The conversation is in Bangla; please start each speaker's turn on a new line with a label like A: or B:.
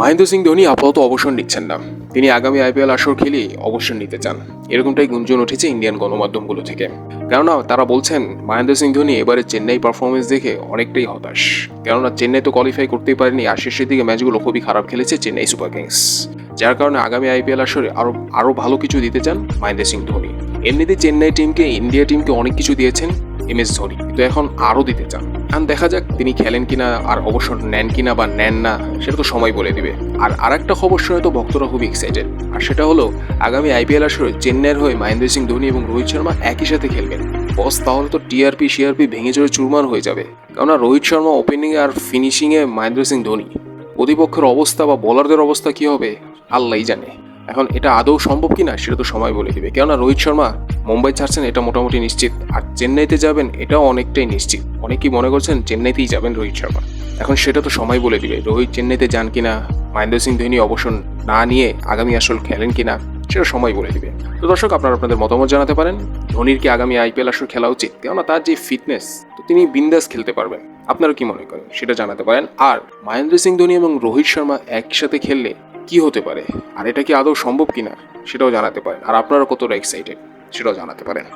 A: মহেন্দ্র সিং ধোনি আপাতত অবসর নিচ্ছেন না। তিনি আগামী আইপিএল আসর খেলেই অবসর নিতে চান। এরকমটাই গুঞ্জন উঠেছে ইন্ডিয়ান গণমাধ্যমগুলো থেকে। কেননা, তারা বলছেন, মহেন্দ্র সিং ধোনি এবারে চেন্নাই পারফরমেন্স দেখে অনেকটাই হতাশ। কেননা, চেন্নাই তো কোয়ালিফাই করতেই পারেনি। আর শেষের দিকে ম্যাচগুলো খুবই খারাপ খেলেছে চেন্নাই সুপার কিংস যার কারণে আগামী আইপিএল আসরে আরও আরও ভালো কিছু দিতে চান মহেন্দ্র সিং ধোনি। এমনিতে চেন্নাই টিমকে ইন্ডিয়া টিমকে অনেক কিছু দিয়েছেন। M S Dhoni. কিন্তু এখন আরও দিতে চান। এখন দেখা যাক তিনি খেলেন কিনা, আর অবসর নেন কিনা বা নেন না, সেটা তো সময় বলে দিবে। আর আরেকটা খবর শুনে তো ভক্তরা খুবই এক্সাইটেড আর সেটা হলো, আগামী আইপিএল আসরে চেন্নাইয়ের হয়ে মহেন্দ্র সিং ধোনি এবং রোহিত শর্মা একই সাথে খেলবেন। বস, তাহলে তো টিআরপি সিআরপি ভেঙে চড়ে চুরমার হয়ে যাবে। কেননা রোহিত শর্মা ওপেনিংয়ে আর ফিনিশিংয়ে মহেন্দ্র সিং ধোনি। প্রতিপক্ষের অবস্থা বা বোলারদের অবস্থা কি হবে, আল্লাহই জানে। এখন এটা আদৌ সম্ভব কিনা, সেটা তো সময় বলে দিবে। কেননা রোহিত শর্মা মুম্বাই ছাড়ছেন, এটা মোটামুটি নিশ্চিত। আর চেন্নাইতে যাবেন, এটাও অনেকটাই নিশ্চিত। অনেকেই মনে করছেন চেন্নাইতেই যাবেন রোহিত শর্মা। এখন সেটা তো সময় বলে দিবে, রোহিত চেন্নাইতে যান কিনা, মহেন্দ্র সিং ধোনি অবসর না নিয়ে আগামী আসল খেলেন কিনা, সেটা সময় বলে দিবে। তো দর্শক, আপনারা আপনাদের মতামত জানাতে পারেন। ধোনির কি আগামী আইপিএল আসর খেলা উচিত? কেননা তার যে ফিটনেস, তো তিনি বিন্দাস খেলতে পারবেন। আপনারা কি মনে করেন? সেটা জানাতে পারেন। আর মহেন্দ্র সিং ধোনি এবং রোহিত শর্মা একসাথে খেললে কি হতে পারে? আর এটা কি আদৌ সম্ভব কিনা? সেটাও জানাতে পারেন। আর আপনারা কতটা এক্সাইটেড সেটাও জানাতে পারেন।